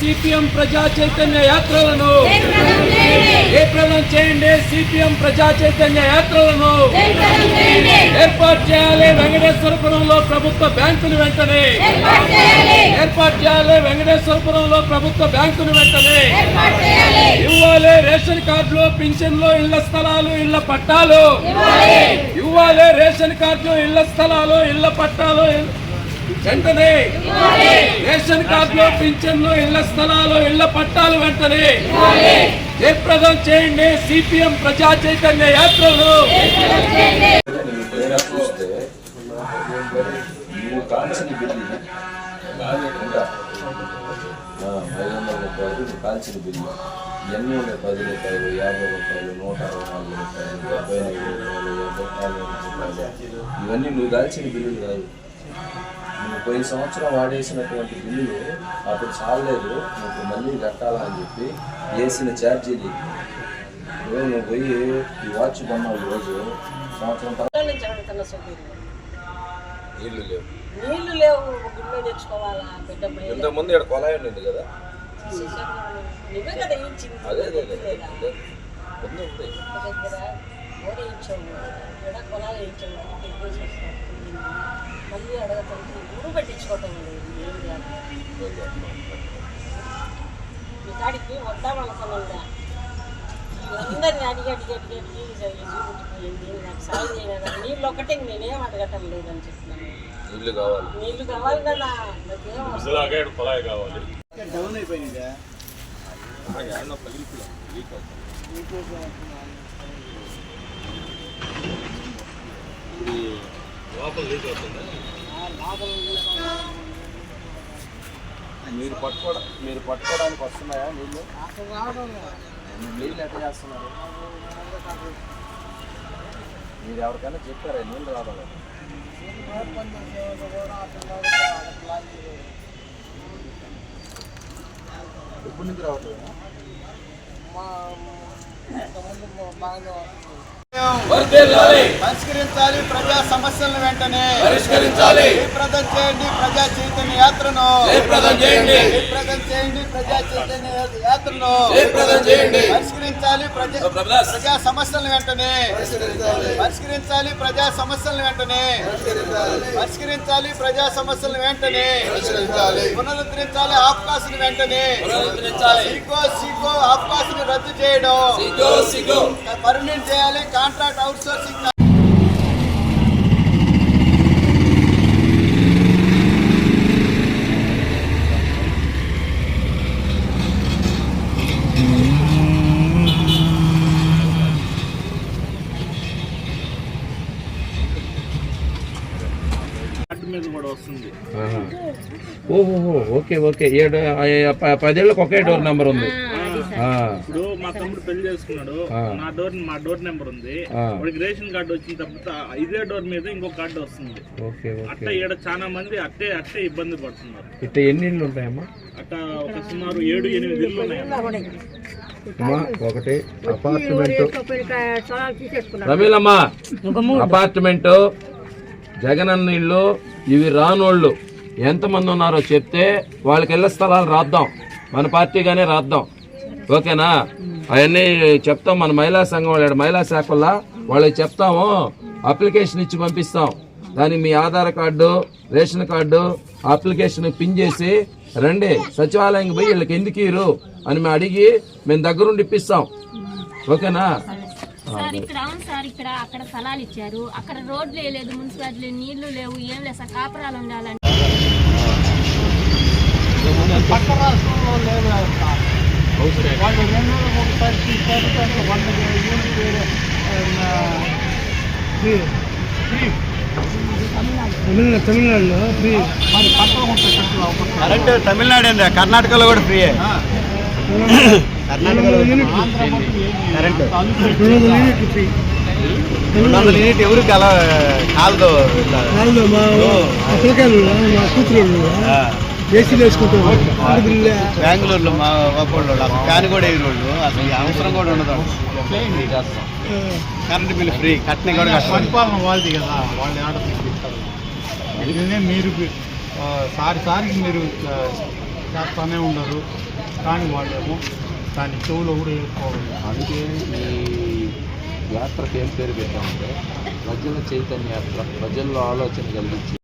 CPM ప్రజా చైతన్య యాత్రలను. జయప్రదం చేయండి సిపిఎం ప్రజా చైతన్య యాత్రలను. ఏర్పాటు చేయాలి వెంకటేశ్వరపురంలో ప్రభుత్వ బ్యాంకును వెంటనే. ఏర్పాటు చేయాలి. వెంకటేశ్వరపురంలో ప్రభుత్వ బ్యాంకును వెంటనే. ఇవ్వాలి రేషన్ కార్డులు పింఛన్లు ఇళ్ళ స్థలాలు ఇళ్ళ పట్టాలు. ఇవ్వాలి. రేషన్ కార్డులు ఇళ్ళ స్థలాలు ఇళ్ళ పట్టాలు వెంటనే రేషన్ కార్డులు పింఛన్లు ఇళ్ళ స్థలాలు ఇళ్ళ పట్టాలు వెంటనే జయప్రదం చేయండి. సిపిఎం ప్రజా చైతన్య యాత్రలు. కాల్చిన బిల్లు ఎన్ని ఆ, ఉండే పది రూపాయలు యాభై రూపాయలు నూట అరవై నాలుగు రూపాయలు డెబ్బై ఐదు రూపాయలు ఎనభై నాలుగు రూపాయలు. ఇవన్నీ నువ్వు కాల్చిన బిల్లులు కాదు. పోయిన సంవత్సరం వాడేసినటువంటి బిల్లులు అప్పుడు చాలలేదు నువ్వు మళ్ళీ కట్టాలని చెప్పి వేసిన ఛార్జీలు నువ్వు పోయి ఈ వాచ్ కొన్నావు ఈరోజు సంవత్సరం నీళ్ళు లేవు. నీళ్ళు లేవు గుడ్లో తెచ్చుకోవాలా? బిడ్డప్పుడు ఇంతకు ముందు ఇక్కడ కొలాయి ఉంది కదా? నువ్వే కదా ఇచ్చింది అదే అదే అదే లేదా? అదే. ఉంది ఉంది. ఒక దగ్గర ఓడి ఇచ్చాము ఇక్కడ ఇచ్చాము. మళ్ళీ అడగతానికి ఊరు పెట్టించుకోవటం లేదు. ఏం కాదు. మీ కాడికి వద్దామనుకున్నా అందరిని అడిగి అడిగి అడిగి అడిగి చూపించిపోయింది నాకు సాయం చేయలేదు. నీళ్ళు ఒక్కటే నేనేం అడగటం లేదని చెప్తున్నాను నీళ్ళు కావాలి. నీళ్ళు కావాలి కదా. నాకేం అవసరం మీరు పట్టుకోవడం మీరు పట్టుకోవడానికి వస్తున్నాయా నీళ్ళు? మీరు నీళ్ళు ఎట్లా చేస్తున్నారు? మీరు ఎవరికైనా చెప్పారా నీళ్ళు రావాలి ఎప్పటి నుంచి రావట్లేదా? వర్ధిల్లాలి, పరిష్కరించాలి ప్రజా సమస్యలను వెంటనే. పరిష్కరించాలి. జయప్రదం చేయండి ప్రజా చైతన్య యాత్రను. జయప్రదం చేయండి. జయప్రదం చేయండి ప్రజా చైతన్య యాత్రను. జయప్రదం చేయండి. పరిష్కరించాలి ప్రజా సమస్యలను వెంటనే. పరిష్కరించాలి. ప్రజా సమస్యలను వెంటనే. పరిష్కరించాలి. ప్రజా సమస్యలను వెంటనే. పునరుద్ధరించాలి ఆఫ్కాసులు వెంటనే. సిగో సిగో ఆఫ్కాసులు రద్దు చేయడం. పర్మనెంట్ చేయాలి కాంట్రాక్ట్ అవుట్ సోర్సింగ్ ఓహో ఓకే ఓకే. ఏడు పదేళ్ళకి ఒకే డోర్ నెంబర్ ఉంది. ఇప్పుడు మా తమ్ముడు పెళ్ళి చేసుకున్నాడు. నా డోర్ మా డోర్ నెంబర్ ఉంది. వాడికి రేషన్ కార్డు వచ్చిన తర్వాత ఇదే డోర్ మీద ఇంకో కార్డు వస్తుంది. Okay okay. అట్ట ఈడ చాలా మంది అట్టే అట్టే ఇబ్బంది పడుతున్నారు. ఇట్ట ఎన్ని ఇళ్ళు ఉంటాయమ్మా? అట్ట ఒక సుమారు ఏడు ఎనిమిది ఇల్లు ఉన్నాయి. అమ్మా ఒకటి అపార్ట్మెంట్. రమీలమ్మా అపార్ట్మెంట్ జగనన్న ఇల్లు ఇవి రానోళ్ళు. ఎంతమంది ఉన్నారో చెప్తే వాళ్ళకి ఇళ్ళ స్థలాలు రాద్దాం. మన పార్టీగానే రాద్దాం. ఓకేనా? అవన్నీ చెప్తాం మన మహిళా సంఘం వాళ్ళ మహిళా శాఖ వల్ల వాళ్ళకి చెప్తాము. అప్లికేషన్ ఇచ్చి పంపిస్తాం. దానికి మీ Aadhaar card ration card application pin చేసి రండి. సచివాలయంకి పోయి వీళ్ళకి ఎందుకు ఇరు అని మేము అడిగి మేము దగ్గరుండి ఇప్పిస్తాం. ఓకేనా? సార్ ఇక్కడ అవును సార్ ఇక్కడ అక్కడ స్థలాలు ఇచ్చారు. అక్కడ రోడ్లు వేయలేదు మున్సిపాలిటీ నీళ్ళు లేవు ఏం లేదు సార్ కాపురాలు ఉండాలంటే. పక్క రాష్ట్రంలో లేదు వాళ్ళు రెండు నెలలకు ఒకసారి తీసుకుంటారు వంద యూనిట్ తమిళనాడులో ఫ్రీ మరి పక్కన ఉంటాయి కరెంట్ తమిళనాడు ఏంది కర్ణాటకలో కూడా ఫ్రీ కర్ణాటకలో కరెంట్ ఫ్రీ రెండు వందల యూనిట్ ఎవరు కల కాలదు మా పిల్లకాయలు మా కూతురు ఏసీలు వేసుకుంటారు బెంగళూరులో మా అసలు ఫ్యాన్ కూడా వేయరు వాళ్ళు. అసలు ఈ అవసరం కూడా ఉండదు కరెంట్ బిల్ ఫ్రీ కట్నీ కూడా పరిపాలన వాళ్ళది కదా. వాళ్ళు అందుకనే మీరు సారి సారికి మీరు చేస్తానే ఉండరు. కానీ వాళ్ళేమో దాని చెవులో కూడా వేసుకోవాలి. అందుకే ఈ యాత్రకు ఏం పేరు పెట్టామంటే ప్రజల చైతన్య యాత్ర ప్రజల్లో ఆలోచన కలిగించి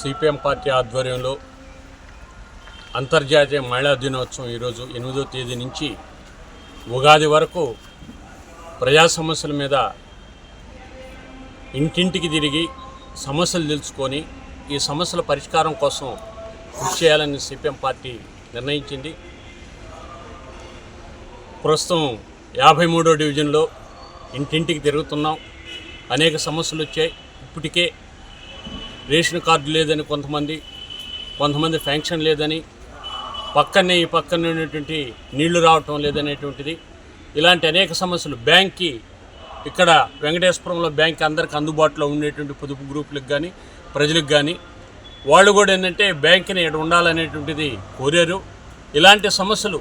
సిపిఎం పార్టీ ఆధ్వర్యంలో అంతర్జాతీయ మహిళా దినోత్సవం ఈరోజు ఎనిమిదో తేదీ నుంచి ఉగాది వరకు ప్రజా సమస్యల మీద ఇంటింటికి తిరిగి సమస్యలు తెలుసుకొని ఈ సమస్యల పరిష్కారం కోసం కృషి చేయాలని సిపిఎం పార్టీ నిర్ణయించింది. ప్రస్తుతం యాభై మూడో డివిజన్లో ఇంటింటికి తిరుగుతున్నాం. అనేక సమస్యలు వచ్చాయి. ఇప్పటికే రేషన్ కార్డు లేదని కొంతమంది కొంతమంది ఫ్యాంక్షన్ లేదని పక్కనే ఈ పక్కనే ఉన్నటువంటి నీళ్ళు రావటం లేదనేటువంటిది. ఇలాంటి అనేక సమస్యలు బ్యాంక్కి ఇక్కడ వెంకటేశ్వరంలో బ్యాంక్ అందరికి అందుబాటులో ఉండేటువంటి పొదుపు గ్రూపులకు కానీ ప్రజలకు కానీ వాళ్ళు కూడా ఏంటంటే బ్యాంక్ని ఇక్కడ ఉండాలనేటువంటిది కోరారు. ఇలాంటి సమస్యలు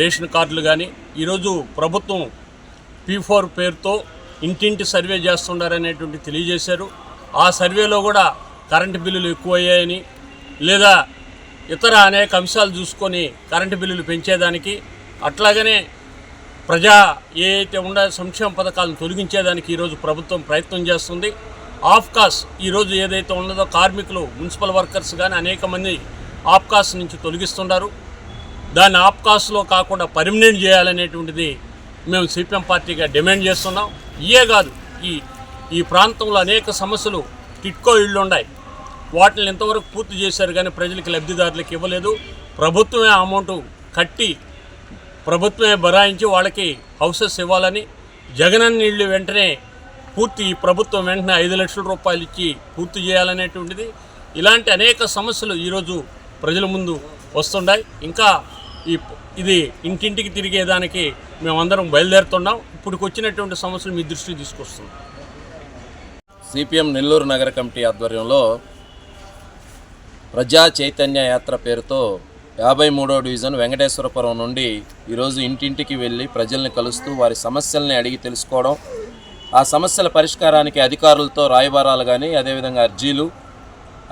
రేషన్ కార్డులు కానీ ఈరోజు ప్రభుత్వం పీ ఫోర్ పేరుతో ఇంటింటి సర్వే చేస్తున్నారనేటువంటి తెలియజేశారు. ఆ సర్వేలో కూడా కరెంటు బిల్లులు ఎక్కువయ్యాయని లేదా ఇతర అనేక అంశాలు చూసుకొని కరెంటు బిల్లులు పెంచేదానికి అట్లాగనే ప్రజా ఏ అయితే ఉండే సంక్షేమ పథకాలను తొలగించేదానికి ఈరోజు ప్రభుత్వం ప్రయత్నం చేస్తుంది. ఆఫ్కాస్ ఈరోజు ఏదైతే ఉన్నదో కార్మికులు మున్సిపల్ వర్కర్స్ కానీ అనేక మంది ఆఫ్కాస్ నుంచి తొలగిస్తున్నారు. దాన్ని ఆఫ్కాస్లో కాకుండా పర్మినెంట్ చేయాలనేటువంటిది మేము సిపిఎం పార్టీగా డిమాండ్ చేస్తున్నాం. ఇయే కాదు ఈ ఈ ప్రాంతంలో అనేక సమస్యలు టిట్కో ఇళ్ళు ఉన్నాయి. వాటిని ఇంతవరకు పూర్తి చేశారు కానీ ప్రజలకు లబ్ధిదారులకు ఇవ్వలేదు. ప్రభుత్వమే అమౌంట్ కట్టి ప్రభుత్వమే బరాయించి వాళ్ళకి హౌసెస్ ఇవ్వాలని జగనన్న ఇళ్ళు వెంటనే పూర్తి ప్రభుత్వం వెంటనే ఐదు లక్షల రూపాయలు ఇచ్చి పూర్తి చేయాలనేటువంటిది. ఇలాంటి అనేక సమస్యలు ఈరోజు ప్రజల ముందు వస్తున్నాయి ఇంకా ఈ ఇది ఇంటింటికి తిరిగేదానికి మేమందరం బయలుదేరుతున్నాం. ఇప్పటికి వచ్చినటువంటి సమస్యలు మీ దృష్టికి తీసుకొస్తున్నాం. సిపిఎం నెల్లూరు నగర కమిటీ ఆధ్వర్యంలో ప్రజా చైతన్య యాత్ర పేరుతో యాభై మూడో డివిజన్ వెంకటేశ్వరపురం నుండి ఈరోజు ఇంటింటికి వెళ్ళి ప్రజల్ని కలుస్తూ వారి సమస్యల్ని అడిగి తెలుసుకోవడం ఆ సమస్యల పరిష్కారానికి అధికారులతో రాయబారాలు కానీ అదేవిధంగా అర్జీలు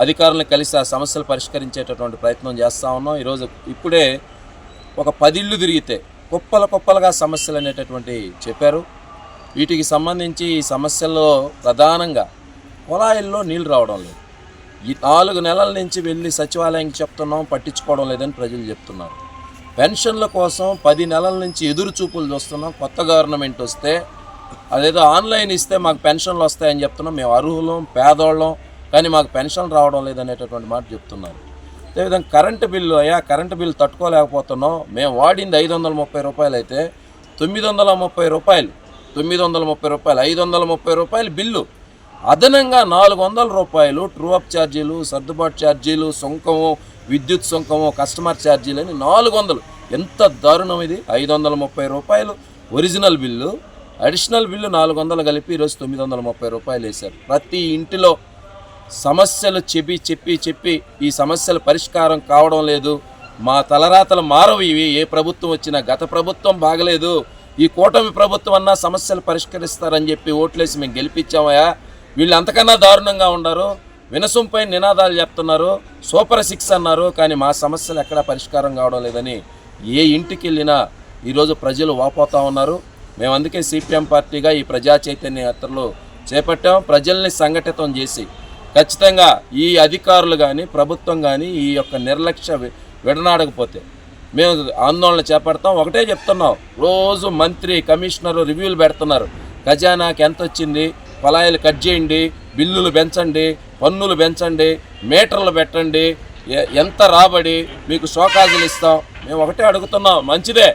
అధికారులను కలిసి ఆ సమస్యలు పరిష్కరించేటటువంటి ప్రయత్నం చేస్తూ ఉన్నాం. ఈరోజు ఇప్పుడే ఒక పదిళ్ళు తిరిగితే కుప్పల కుప్పలుగా సమస్యలు అనేటటువంటి చెప్పారు. వీటికి సంబంధించి ఈ సమస్యల్లో ప్రధానంగా కుళాయిల్లో నీళ్ళు రావడం లేదు. ఈ నాలుగు నెలల నుంచి వెళ్ళి సచివాలయానికి చెప్తున్నాం పట్టించుకోవడం లేదని ప్రజలు చెప్తున్నారు. పెన్షన్ల కోసం పది నెలల నుంచి ఎదురు చూపులు చూస్తున్నాం. కొత్త గవర్నమెంట్ వస్తే అదేదో ఆన్లైన్ ఇస్తే మాకు పెన్షన్లు వస్తాయని చెప్తున్నాం. మేము అర్హులం పేదోళ్ళం కానీ మాకు పెన్షన్ రావడం లేదనేటటువంటి మాట చెప్తున్నారు. అదేవిధంగా కరెంటు బిల్లు అయ్యా కరెంటు బిల్లు తట్టుకోలేకపోతున్నాం. మేము వాడింది ఐదు వందల ముప్పై రూపాయలు అయితే తొమ్మిది వందల ముప్పై రూపాయలు తొమ్మిది వందల ముప్పై రూపాయలు ఐదు వందల ముప్పై రూపాయలు బిల్లు అదనంగా నాలుగు వందల రూపాయలు ట్రూఅప్ ఛార్జీలు సర్దుబాటు ఛార్జీలు సుంకము విద్యుత్ సుంకము కస్టమర్ ఛార్జీలు అని నాలుగు వందలు ఎంత దారుణం ఇది? ఐదు వందల ముప్పై రూపాయలు. ఒరిజినల్ బిల్లు అడిషనల్ బిల్లు నాలుగు వందలు కలిపి ఈరోజు తొమ్మిది వందల ముప్పై రూపాయలు వేశారు. ప్రతి ఇంటిలో సమస్యలు చెప్పి చెప్పి చెప్పి ఈ సమస్యల పరిష్కారం కావడం లేదు. మా తలరాతలు మారవు ఇవి. ఏ ప్రభుత్వం వచ్చినా గత ప్రభుత్వం బాగలేదు. ఈ కూటమి ప్రభుత్వం అన్నా సమస్యలు పరిష్కరిస్తారని చెప్పి ఓట్లేసి మేము గెలిపించామయా వీళ్ళు అంతకన్నా దారుణంగా ఉన్నారు? వినసొంపై నినాదాలు చెప్తున్నారు సూపర్ సిక్స్ అన్నారు. కానీ మా సమస్యలు ఎక్కడా పరిష్కారం కావడం లేదని ఏ ఇంటికి వెళ్ళినా ఈరోజు ప్రజలు వాపోతూ ఉన్నారు. మేము అందుకే సిపిఎం పార్టీగా ఈ ప్రజా చైతన్య యాత్రలు చేపట్టాం. ప్రజల్ని సంఘటితం చేసి ఖచ్చితంగా ఈ అధికారులు కానీ ప్రభుత్వం కానీ ఈ యొక్క నిర్లక్ష్య విడనాడకపోతే మేము ఆందోళన చేపడతాం. ఒకటే చెప్తున్నాం. రోజు మంత్రి కమిషనర్ రివ్యూలు పెడుతున్నారు. ఖజానాకి ఎంత వచ్చింది పలాయిలు కట్ చేయండి బిల్లులు పెంచండి పన్నులు పెంచండి మీటర్లు పెట్టండి ఎంత రాబడి మీకు షోకాజులు ఇస్తాం. మేము ఒకటే అడుగుతున్నాం మంచిదే.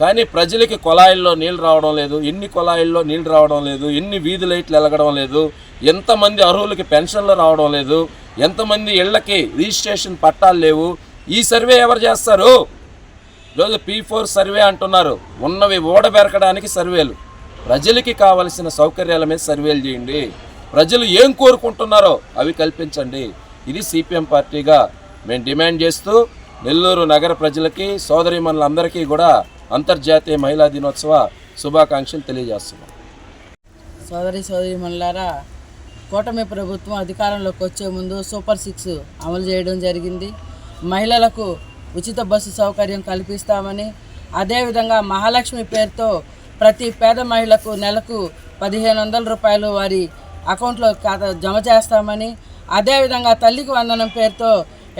కానీ ప్రజలకి కొలాయిల్లో నీళ్ళు రావడం లేదు ఎన్ని కొలాయిల్లో నీళ్ళు రావడం లేదు ఎన్ని వీధి లైట్లు వెలగడం లేదు ఎంతమంది అర్హులకి పెన్షన్లు రావడం లేదు ఎంతమంది ఇళ్ళకి రిజిస్ట్రేషన్ పట్టాలు లేవు. ఈ సర్వే ఎవరు చేస్తారు? ఈరోజు పీ ఫోర్ సర్వే అంటున్నారు. ఉన్నవి ఓడబెరకడానికి సర్వేలు. ప్రజలకి కావలసిన సౌకర్యాల మీద సర్వేలు చేయండి. ప్రజలు ఏం కోరుకుంటున్నారో అవి కల్పించండి. ఇది సిపిఎం పార్టీగా మేము డిమాండ్ చేస్తూ నెల్లూరు నగర ప్రజలకి సోదరిమణులందరికీ కూడా అంతర్జాతీయ మహిళా దినోత్సవ శుభాకాంక్షలు తెలియజేస్తున్నాం. సోదరి సోదరి మల్లారా కూటమి ప్రభుత్వం అధికారంలోకి వచ్చే ముందు సూపర్ సిక్స్ అమలు చేయడం జరిగింది. మహిళలకు ఉచిత బస్సు సౌకర్యం కల్పిస్తామని అదేవిధంగా మహాలక్ష్మి పేరుతో ప్రతి పేద మహిళకు నెలకు పదిహేను వందల రూపాయలు వారి అకౌంట్లో ఖాతా జమ చేస్తామని అదేవిధంగా తల్లికి వందనం పేరుతో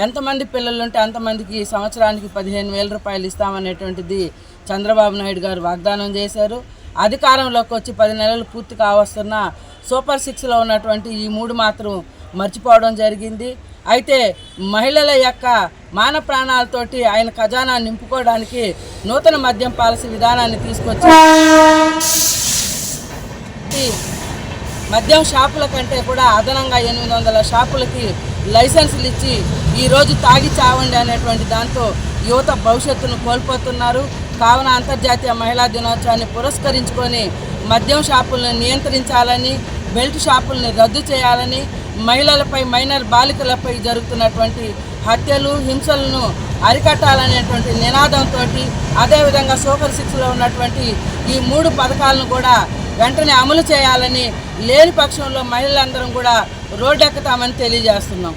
ఎంతమంది పిల్లలుంటే అంతమందికి సంవత్సరానికి పదిహేను వేల రూపాయలు ఇస్తామనేటువంటిది చంద్రబాబు నాయుడు గారు వాగ్దానం చేశారు. అధికారంలోకి వచ్చి పది నెలలు పూర్తి కావస్తున్న సూపర్ సిక్స్లో ఉన్నటువంటి ఈ మూడు మాత్రం మర్చిపోవడం జరిగింది. అయితే మహిళల యొక్క మాన ప్రాణాలతోటి ఆయన ఖజానా నింపుకోవడానికి నూతన మద్యం పాలసీ విధానాన్ని తీసుకొచ్చి మద్యం షాపుల కంటే కూడా అదనంగా ఎనిమిది వందల షాపులకి లైసెన్సులు ఇచ్చి ఈరోజు తాగి చావండి అనేటువంటి దాంతో యువత భవిష్యత్తును కోల్పోతున్నారు. కావున అంతర్జాతీయ మహిళా దినోత్సవాన్ని పురస్కరించుకొని మద్యం షాపులను నియంత్రించాలని బెల్ట్ షాపుల్ని రద్దు చేయాలని మహిళలపై మైనర్ బాలికలపై జరుగుతున్నటువంటి హత్యలు హింసలను అరికట్టాలనేటువంటి నినాదంతో అదేవిధంగా సూపర్ సిక్స్లో ఉన్నటువంటి ఈ మూడు పథకాలను కూడా వెంటనే అమలు చేయాలని లేని పక్షంలో మహిళలందరం కూడా రోడ్డెక్కుతామని తెలియజేస్తున్నాం.